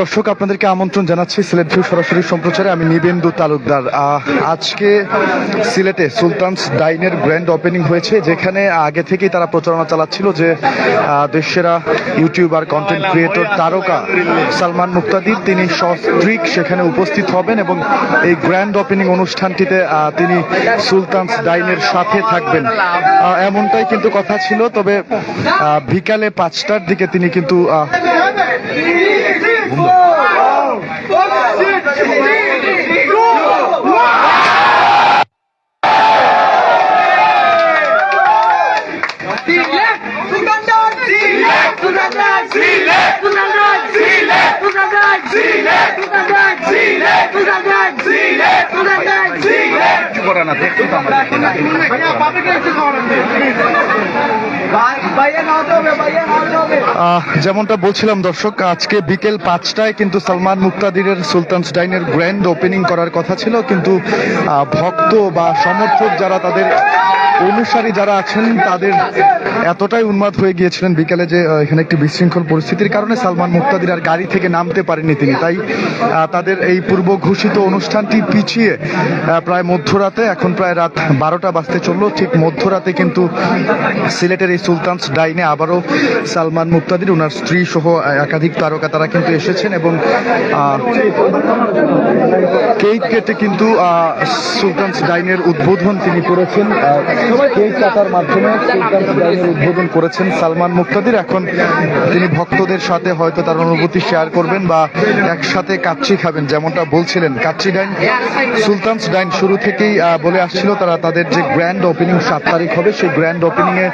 দর্শক, আপনাদেরকে আমন্ত্রণ জানাচ্ছি সিলেট ভিউ সরাসরি সম্প্রচারে। আমি নিবেন্দু তালুকদার। আজকে সিলেটে সুলতানস ডাইনের গ্র্যান্ড ওপেনিং হয়েছে, যেখানে আগে থেকেই তারা প্রচারণা চালাচ্ছিল যে দেশেরা ইউটিউবার কন্টেন্ট ক্রিয়েটর তারকা সালমান মুক্তাদির তিনি সস্ত্রীক সেখানে উপস্থিত হবেন এবং এই গ্র্যান্ড ওপেনিং অনুষ্ঠানটিতে তিনি সুলতানস ডাইনের সাথে থাকবেন। এমনটাই কিন্তু কথা ছিল, তবে বিকালে পাঁচটার দিকে তিনি কিন্তু Δεν μπορώ να δεχτώ τα μάτια. যেমনটা বলছিলাম দর্শক, আজকে বিকেল পাঁচটায় কিন্তু সালমান মুক্তাদিরের সুলতানস ডাইনের গ্র্যান্ড ওপেনিং করার কথা ছিল, কিন্তু ভক্ত বা সমর্থক যারা তাদের অনুসারী যারা আছেন, তাদের এতটাই উন্মাদ হয়ে গিয়েছিলেন বিকেলে যে এখানে একটি বিশৃঙ্খল পরিস্থিতির কারণে সালমান মুক্তাদির আর গাড়ি থেকে নামতে পারেননি তিনি। তাই তাদের এই পূর্ব ঘোষিত অনুষ্ঠানটি পিছিয়ে প্রায় মধ্যরাতে, এখন প্রায় রাত বারোটা বাজতে চলল, ঠিক মধ্যরাতে কিন্তু সিলেটের সুলতানস ডাইনে আবারও সালমান মুক্তাদির ওনার স্ত্রী সহ একাধিক তারকা তারা কিন্তু এসেছেন এবং কেক কেটে কিন্তু সুলতানস ডাইনের উদ্বোধন তিনি করেছেন কেক কাটার মাধ্যমে সুলতানস ডাইনের উদ্বোধন করেছেন সালমান মুক্তাদির। এখন তিনি ভক্তদের সাথে হয়তো তার অনুভূতি শেয়ার করবেন বা একসাথে কাচ্চি খাবেন যেমনটা বলছিলেন। কাচ্চি ডাইন সুলতানস ডাইন শুরু থেকেই বলে আসছিল তারা তাদের যে গ্র্যান্ড ওপেনিং সাত তারিখ হবে সেই গ্র্যান্ড ওপেনিং এ আহ,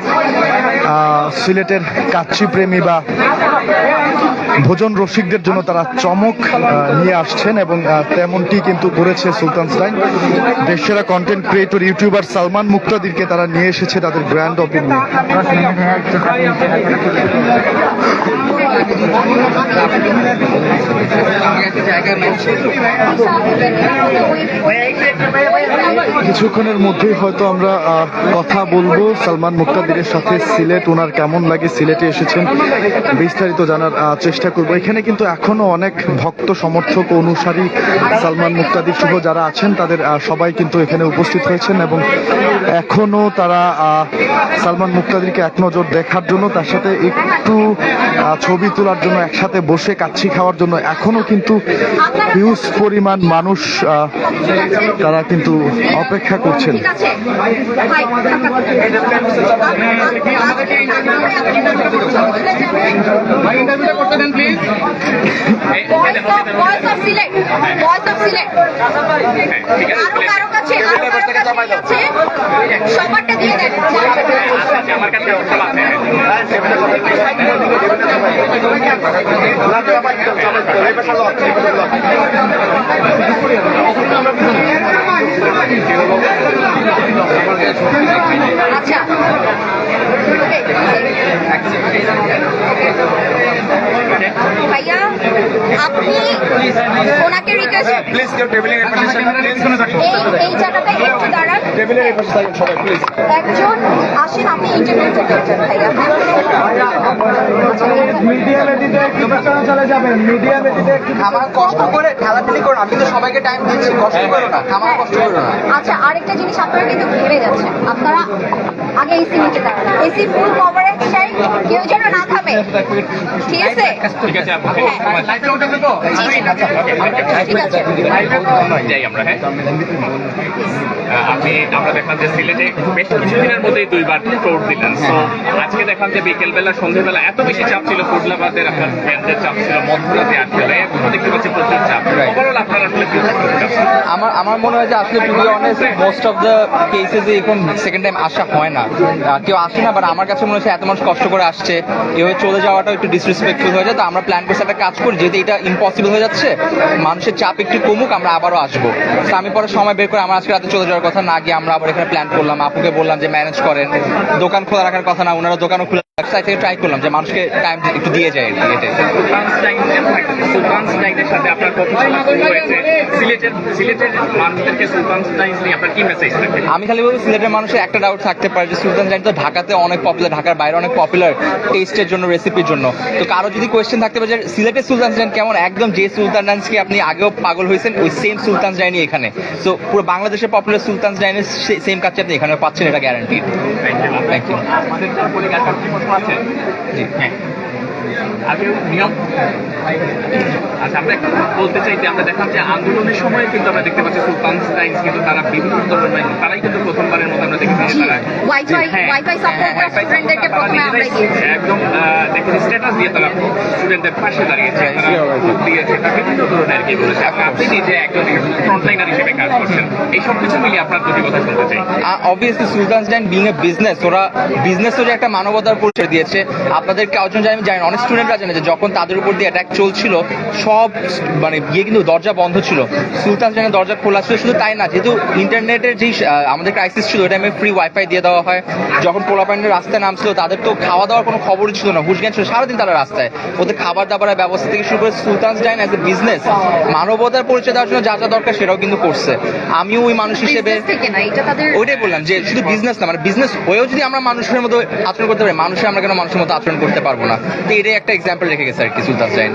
সিলেটের কাচ্ছি প্রেমী বা ভোজন রসিকদের জন্য তারা চমক নিয়ে আসছেন এবং তেমনটি কিন্তু করেছে সুলতান স্টাইন দেশেরা কন্টেন্ট ক্রিয়েটর ইউটিউবার সালমান মুক্তাদিরকে তারা নিয়ে এসেছে তাদের গ্র্যান্ড ওপেনিং কিছুক্ষণের মধ্যেই হয়তো আমরা কথা বলব। সালমান মুক্তাদিরের সাথে সিলেট ওনার কেমন লাগে? সিলেটে এসেছেন। বিস্তারিত জানার চেষ্টা করব। এখানে কিন্তু এখনও অনেক ভক্ত সমর্থক অনুসারী সালমান মুক্তাদির সহ যারা আছেন তাদের সবাই কিন্তু এখানে উপস্থিত হয়েছেন এবং এখনও তারা সালমান মুক্তাদিরকে এক নজর দেখার জন্য তার সাথে একটু আহ, ছবি তোলার জন্য একসাথে বসে কাচ্ছি খাওয়ার জন্য এখনও কিন্তু হিউজ পরিমাণ মানুষ তারা কিন্তু অপেক্ষা করছেন। সবারটা দিয়ে দেন। আমার কাছে আচ্ছা ভাইয়া আপনি ওনাকে রিকোয়েস্ট প্লিজ কেউ টেবিলের প্লিজ এই এই জায়গাটায় একটু দাঁড়ান। টেবিলের এপাশে থাকেন সবাই প্লিজ একজন আসেন আপনি ইন্টারভিউ করছেন ভাইয়া। sea, আমার কষ্ট করে ঠেলাঠেলি করো আমি তো সবাইকে টাইম দিচ্ছি কষ্ট করো না আমার কষ্ট করো না। আচ্ছা আরেকটা জিনিস আপনারা কিন্তু ঘুরে যাচ্ছে আপনারা আগে এসি নিতে দাঁড়ান। এসি ফুল কভারেজ চাই কেউ যেন না থামে। ঠিক আছে? ঠিক আছে হ্যাঁ। লাইটটা উঠে দেবো ঠিক আছে। যাই আমরা হ্যাঁ। আপনি আমরা দেখলাম যে সিলেটে বেশ কিছুদিনের মধ্যেই দুইবার টোর দিলেন। তো আজকে দেখলাম যে বিকেলবেলা সন্ধ্যেবেলা এত বেশি চাপ ছিল কুটলাবাদের আপনার ফ্যানদের চাপ ছিল। মধ্যরাতে আসছিল দেখতে পাচ্ছি প্রচুর চাপ। ওভারঅল আপনার আসলে কি আমার আমার মনে হয় যে আসলে to be honest most of the cases এরকম সেকেন্ড টাইম আসা হয় না। কেউ আসে না বাট আমার কাছে মনে হচ্ছে এত মানুষ কষ্ট করে আসছে। এভাবে চলে যাওয়াটা একটু ডিসরেসপেক্টফুল হয়ে যায়। তো আমরা প্ল্যান করছি একটা কাজ করি যেহেতু এটা ইম্পসিবল হয়ে যাচ্ছে মানুষের চাপ একটু কমুক আমরা আবারও আসব। তো আমি পরে সময় বের করে আমার আজকে রাতে চলে যাওয়ার কথা না গিয়ে আমরা আবার এখানে প্ল্যান করলাম। আপুকে বললাম যে ম্যানেজ করেন। দোকান খোলা রাখার কথা না ওনারা দোকানও খুলে থেকে ট্রাই করলাম যে মানুষকে টাইম একটু দিয়ে যায় আর কি এটাই। সাথে আপনার কথা হয়েছে? সিলেটের সিলেটের মানুষদেরকে সুলতানস্টাইন নিয়ে আপনার কি মেসেজ থাকবে? আমি খালি বলব সিলেটের মানুষের একটা ডাউট থাকতে পারে যে সুলতান জানি তো ঢাকাতে অনেক পপুলার ঢাকার বাইরে অনেক পপুলার টেস্টের জন্য রেসিপির জন্য। তো কারও যদি কোয়েশ্চেন থাকতে পারে যে সিলেটের সুলতান জাইন কেমন? একদম যে সুলতান ডান্সকে আপনি আগেও পাগল হয়েছেন ওই সেম সুলতান জাইনি এখানে। তো পুরো বাংলাদেশের পপুলার সুলতান জাইনের সেম কাজটা আপনি এখানে পাচ্ছেন এটা guarantee thank you thank you আমাদের কলিকার কি প্রশ্ন হ্যাঁ নিয়ম আচ্ছা আমরা একটু বলতে চাই যে আমরা দেখলাম যে আন্দোলনের সময় কিন্তু আমরা দেখতে পাচ্ছি সুলতানস্টাইন কিন্তু তারা বিভিন্ন ধরনের তারাই কিন্তু প্রথমবারের মতো আমরা দেখেছি তারা হ্যাঁ, ওয়াইফাই হ্যাঁ, একদম দেখুন স্ট্যাটাস দিয়ে তারা স্টুডেন্টদের পাশে দাঁড়িয়েছে তারা দিয়েছে তারা বিভিন্ন ধরনের কি বলেছে। আপনি নিজে একজন ফ্রন্টলাইনার হিসেবে কাজ করছেন। এই সব কিছু মিলিয়ে আপনার দুটি কথা শুনতে চাই। Obviously Sultan's Dine being a business ওরা বিজনেস যে একটা মানবতার পরিচয় দিয়েছে আপনাদের কাউজন জানি জানেন অনেক স্টুডেন্টরা জানে যে যখন তাদের উপর দিয়ে অ্যাটাক চলছিল সব মানে গিয়ে কিন্তু দরজা বন্ধ ছিল। সুলতান জাইনের দরজা খোলা ছিল শুধু তাই না যেহেতু ইন্টারনেটের যেই আমাদের ক্রাইসিস ছিল ওই টাইমে ফ্রি ওয়াইফাই দিয়ে দেওয়া হয়। যখন পোলাপাইনের রাস্তায় নামছিল তাদের তো খাওয়া দাওয়ার কোনো খবরই ছিল না। হুশজ্ঞান ছিল সারাদিন তারা রাস্তায়। ওদের খাবার দাবারের ব্যবস্থা থেকে শুরু করে সুলতান জাইন অ্যাজ এ বিজনেস মানবতার পরিচয় দেওয়ার জন্য যা যা দরকার সেটাও কিন্তু করছে। আমিও ওই মানুষ হিসেবে ওইটাই বললাম যে শুধু বিজনেস না মানে বিজনেস হয়েও যদি আমরা মানুষের মতো আচরণ করতে পারি মানুষের আমরা কেন মানুষের মতো আচরণ করতে পারব না? তো এটাই একটা এক্সাম্পল রেখে গেছে আর কি সুলতান জাইন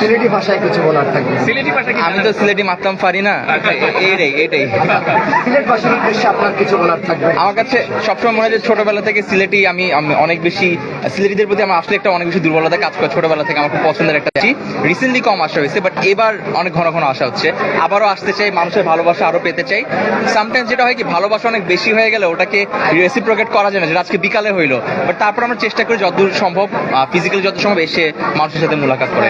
সিলেটি ভাষায় কিছু বলার থাকবে। সিলেটি আমি তো সিলেটি মারতাম পারি না। এইটাই এটাই সিলেট ভাষার উদ্দেশ্যে আপনার কিছু বলার থাকবে? আমার কাছে সবসময় মনে হয় যে ছোটবেলা থেকে সিলেটি আমি আমি অনেক বেশি সিলেটিদের প্রতি আমার আসলে একটা অনেক বেশি দুর্বলতা কাজ করে। ছোটবেলা থেকে আমার খুব পছন্দের একটা রিসেন্টলি কম আসা হয়েছে বাট এবার অনেক ঘন ঘন আসা হচ্ছে। আবারও আসতে চাই মানুষের ভালোবাসা আরও পেতে চাই। সামটাইমস যেটা হয় কি ভালোবাসা অনেক বেশি হয়ে গেলে ওটাকে রেসিপ্রোকেট করা যায় না যেটা আজকে বিকালে হইল। বাট তারপর আমরা চেষ্টা করি যতদূর সম্ভব ফিজিক্যালি যত সম্ভব এসে মানুষের সাথে মোলাকাত করা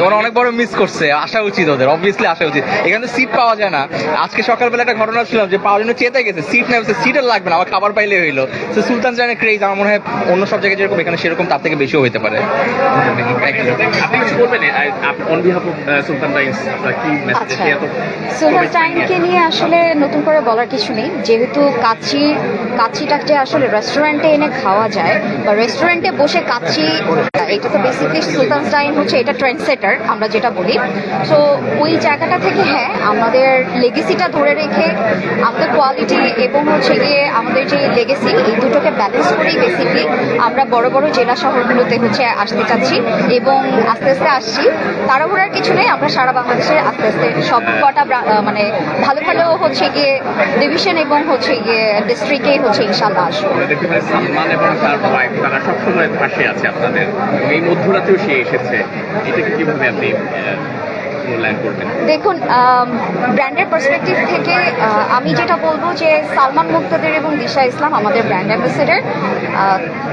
তোমরা অনেক বড় মিস করছে আসা উচিত ওদের অবভিয়াসলি আসা উচিত। এখানে সিট পাওয়া যায় না। আজকে সকালবেলা একটা ঘটনা ছিল যে পাওয়ার জন্য চেতে গেছে সিট নেই সিট আর লাগবে না আমার খাবার পাইলে হইল। তো সুলতান জানের ক্রেজ আমার মনে হয় অন্য সব জায়গায় যেরকম এখানে সেরকম তার থেকে বেশিও হতে পারে। সুলতান টাইমস আপনার কি মেসেজ আচ্ছা। সুলতান টাইমকে নিয়ে আসলে নতুন করে বলার কিছু নেই। যেহেতু কাচ্চি, কাচ্চিটা যে আসলে রেস্টুরেন্টে এনে খাওয়া যায়, বা রেস্টুরেন্টে বসে কাচ্চি, এটা তো বেসিকলি সুলতান টাইম হচ্ছে, এটা ট্রেন্ড সেটার আমরা যেটা বলি। তো ওই জায়গাটা থেকে হ্যাঁ আমাদের লেগেসিটা ধরে রেখে, আমাদের কোয়ালিটি এবং হচ্ছে গিয়ে আমাদের যে লেগেসি এই দুটোকে ব্যালেন্স করেই বেসিকলি আমরা বড় বড় জেলা শহরগুলোতে হচ্ছে আসতে চাচ্ছি এবং আস্তে আস্তে আসছি। তাড়াহুড়ার কিছু নেই, আমরা সারা বাংলাদেশে আস্তে আস্তে সব কটা মানে ভালো ভালো হচ্ছে গিয়ে ডিভিশন এবং হচ্ছে গিয়ে ডিস্ট্রিক্টে হচ্ছে ইনশাল্লাহ আসব দেখতে সালমান এবং তার ওয়াইফ তারা সবসময় পাশে আছে আপনাদের। এই মধ্যরাতেও সে এসেছে। এটাকে কীভাবে আপনি দেখুন ব্র্যান্ডের পার্সপেক্টিভ থেকে আমি যেটা বলব যে সালমান মুক্তাদের এবং দিশা ইসলাম আমাদের ব্র্যান্ড অ্যাম্বাসেডার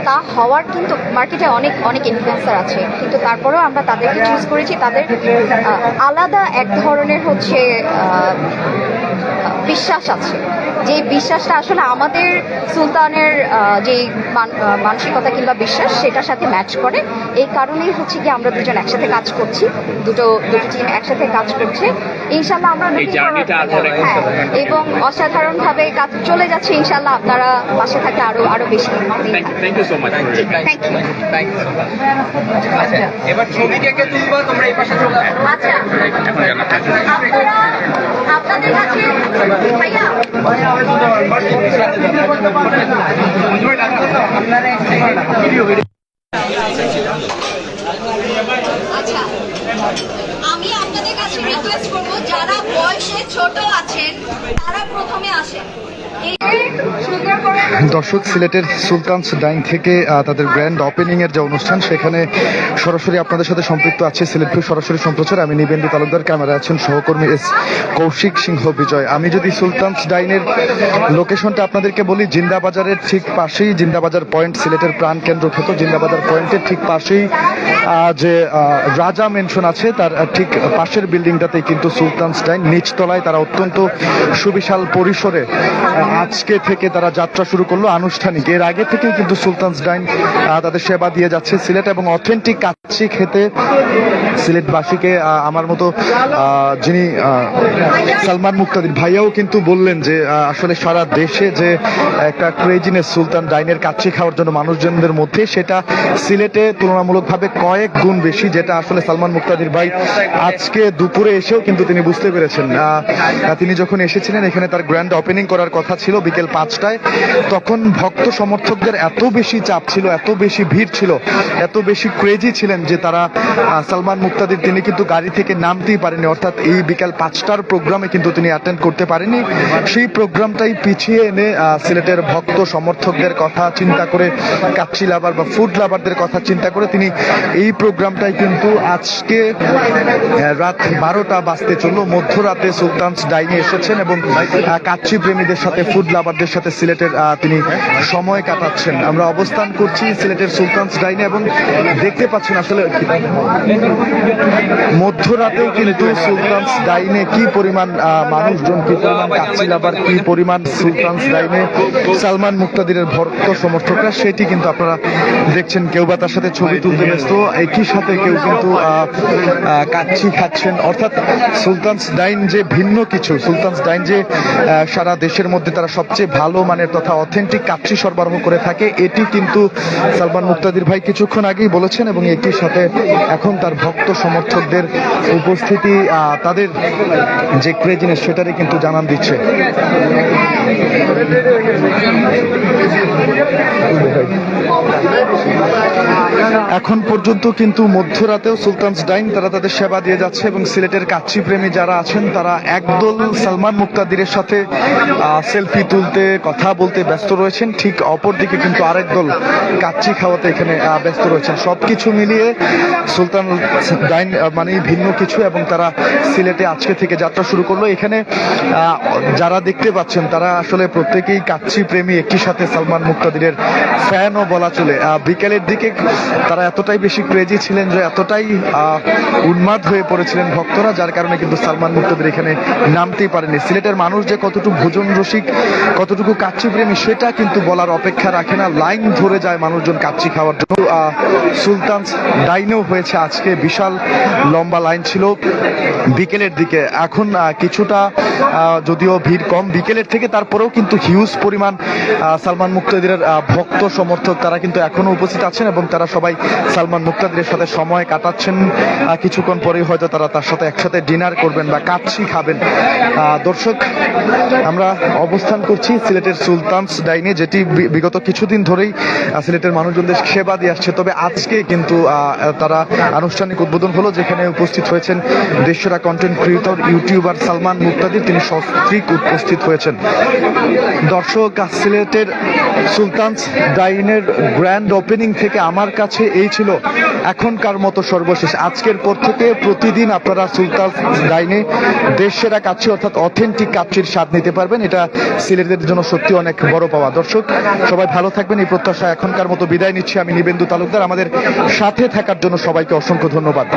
তা হওয়ার কিন্তু মার্কেটে অনেক অনেক ইনফ্লুয়েন্সার আছে। কিন্তু তারপরেও আমরা তাদেরকে চুজ করেছি। তাদের আলাদা এক ধরনের হচ্ছে বিশ্বাস আছে। যে বিশ্বাসটা আসলে আমাদের সুলতানের যে মান- মানসিকতা কিংবা বিশ্বাস সেটার সাথে ম্যাচ করে। এই কারণেই হচ্ছে কি আমরা দুজন একসাথে কাজ করছি। দুটো দুটো টিম একসাথে কাজ করছে। ইনশাল্লাহ আমরা হ্যাঁ এবং অসাধারণভাবে কাজ চলে যাচ্ছে। ইনশাল্লাহ আপনারা পাশে থাকলে আরও আরও বেশি thank you so much thank you আচ্ছা এবার ছবি কে কে তুলবা তোমরা এই পাশে চলে আচ্ছা। আপনারা আপনাদের কাছে ভাইয়া আমি আপনাদের কাছে রিকোয়েস্ট করব যারা বয়সে ছোট আছেন তারা প্রথমে আসেন। দর্শক, সিলেটের সুলতানস ডাইন থেকে তাদের গ্র্যান্ড ওপেনিং এর যে অনুষ্ঠান, সেখানে সরাসরি আপনাদের সাথে সম্পৃক্ত আছে সিলেট সরাসরি সম্প্রচার। আমি নিবেন্দু তালুকদার ক্যামেরা আছেন সহকর্মী এস কৌশিক সিংহ বিজয়। আমি যদি সুলতানস ডাইনের লোকেশনটা আপনাদেরকে বলি, জিন্দাবাজারের ঠিক পাশেই, জিন্দাবাজার পয়েন্ট, সিলেটের প্রাণ কেন্দ্র খ্যাত জিন্দাবাজার পয়েন্টের ঠিক পাশেই যে রাজা মেনশন আছে, তার ঠিক পাশের বিল্ডিংটাতেই কিন্তু সুলতানস ডাইন। নিচতলায় তারা অত্যন্ত সুবিশাল পরিসরে আজকে থেকে তারা যাত্রা শুরু করল আনুষ্ঠানিক। এর আগে থেকেই কিন্তু সুলতানস ডাইন তাদের সেবা দিয়ে যাচ্ছে সিলেট এবং অথেন্টিক কাচ্চি খেতে সিলেটবাসীকে আমার মতো যিনি সালমান মুক্তাদির ভাইয়াও কিন্তু বললেন যে আসলে সারা দেশে যে একটা ক্রেজিনেস সুলতান ডাইনের কাচ্চি খাওয়ার জন্য মানুষজনদের মধ্যে, সেটা সিলেটে তুলনামূলকভাবে কয়েক গুণ বেশি, যেটা আসলে সালমান মুক্তাদির ভাই আজকে দুপুরে এসেও কিন্তু তিনি বুঝতে পেরেছেন। তিনি যখন এসেছিলেন, এখানে তার গ্র্যান্ড ওপেনিং করার কথা ছিল বিকেল পাঁচটায়, তখন ভক্ত সমর্থকদের এত বেশি চাপ ছিল, এত বেশি ভিড় ছিল, এত বেশি ক্রেজি ছিলেন যে তারা সালমান মুক্তাদির তিনি কিন্তু গাড়ি থেকে নামতেই পারেনি অর্থাৎ এই বিকাল পাঁচটার প্রোগ্রামে কিন্তু তিনি অ্যাটেন্ড করতে পারেনি সেই প্রোগ্রামটাই পিছিয়ে এনে সিলেটের ভক্ত সমর্থকদের কথা চিন্তা করে, কাচ্চি লাভার বা ফুড লাভারদের কথা চিন্তা করে তিনি এই প্রোগ্রামটাই কিন্তু আজকে রাত বারোটা বাজতে চলল। মধ্যরাতে সুলতানস ডাইনে এসেছেন এবং কাচ্চি প্রেমীদের সাথে ফুড লাভারদের সাথে সিলেটের তিনি সময় কাটাচ্ছেন। আমরা অবস্থান করছি সিলেটের সুলতানস ডাইনে এবং দেখতে পাচ্ছেন আসলে মধ্যরাতে কিন্তু সুলতানস ডাইনে কি পরিমাণ মানুষজন, কি পরিমাণ কাচ্চি লাভার কি পরিমাণ সুলতানস ডাইনে সালমান মুক্তাদিরের ভক্ত সমর্থকরা, সেটি কিন্তু আপনারা দেখছেন। কেউ বা তার সাথে ছবি তুলতে ব্যস্ত, একই সাথে কেউ কিন্তু কাচ্চি খাচ্ছেন। অর্থাৎ সুলতানস ডাইন যে ভিন্ন কিছু, সুলতানস ডাইন যে সারা দেশের মধ্যে তারা সবচেয়ে ভালো মানের তথা অথেন্টিক কাচ্চি সরবরাহ করে থাকে, এটি কিন্তু সালমান মুক্তাদির ভাই কিছুক্ষণ আগেই বলেছেন এবং এটির সাথে এখন তার ভক্ত সমর্থকদের উপস্থিতি তাদের যে ক্রেজিনেস সেটারই কিন্তু জানান দিচ্ছে। এখন পর্যন্ত কিন্তু মধ্যরাতেও সুলতানস ডাইন তারা তাদের সেবা দিয়ে যাচ্ছে এবং সিলেটের কাচ্চি প্রেমী যারা আছেন, তারা একদল সালমান মুক্তাদিরের সাথে সেলফি তুলতে, কথা বলতে ব্যস্ত রয়েছেন। ঠিক অপরদিকে কিন্তু আরেক দল কাচ্চি খাওয়াতে এখানে ব্যস্ত রয়েছেন। সব কিছু মিলিয়ে সুলতান ডাইন মানে ভিন্ন কিছু এবং তারা সিলেটে আজকে থেকে যাত্রা শুরু করল। এখানে যারা দেখতে পাচ্ছেন, তারা আসলে প্রত্যেকেই কাচ্চি প্রেমী, একই সাথে সালমান মুক্তাদিরের ফ্যানও বলা চলে। বিকেলের দিকে তারা এতটাই বেশি ক্রেজি ছিলেন যে এতটাই উন্মাদ হয়ে পড়েছিলেন ভক্তরা, যার কারণে কিন্তু সালমান মুক্তাদির এখানে নামতেই পারেনি। সিলেটের মানুষ যে কতটুকু ভোজন রসিক কতটুকু কাচ্চি প্রেমী সেটা কিন্তু বলার অপেক্ষা রাখে না। লাইন ধরে যায় মানুষজন কাচ্চি খাওয়ার জন্য। সুলতান ডাইনেও হয়েছে আজকে। বিশাল লম্বা লাইন ছিল বিকেলের দিকে। এখন কিছুটা যদিও ভিড় কম, বিকেলের থেকে তারপরেও কিন্তু হিউজ পরিমাণ সালমান মুক্তাদিরের ভক্ত, সমর্থক তারা কিন্তু এখনও উপস্থিত আছেন এবং তারা সবাই সালমান মুক্তাদিরের সাথে সময় কাটাচ্ছেন। কিছুক্ষণ পরেই হয়তো তারা তার সাথে একসাথে ডিনার করবেন বা কাচ্ছি খাবেন। দর্শক, আমরা অবস্থান করছি সিলেটের সুলতানস ডাইনে যেটি বিগত কিছুদিন ধরেই সিলেটের মানুষজনদের সেবা দিয়ে আসছে। তবে আজকে কিন্তু তারা আনুষ্ঠানিক উদ্বোধন হলো, যেখানে উপস্থিত হয়েছেন দেশেরা content creator YouTuber Salman Muktadir. তিনি সস্ত্রিক উপস্থিত হয়েছেন। দর্শক সিলেটের সুলতানস ডাইনের গ্র্যান্ড ওপেনিং থেকে আমার কাছে এই ছিল এখনকার মতো সর্বশেষ। আজকের পর থেকে প্রতিদিন আপনারা সুলতান ডাইনে দেশ সেরা কাচ্চি অর্থাৎ অথেন্টিক কাচ্চির স্বাদ নিতে পারবেন। এটা সিলেটের জন্য সত্যি অনেক বড় পাওয়া। দর্শক, সবাই ভালো থাকবেন। এই প্রত্যাশা এখনকার মতো বিদায় নিচ্ছি। আমি নিবেন্দু তালুকদার। আমাদের সাথে থাকার জন্য সবাইকে অসংখ্য ধন্যবাদ।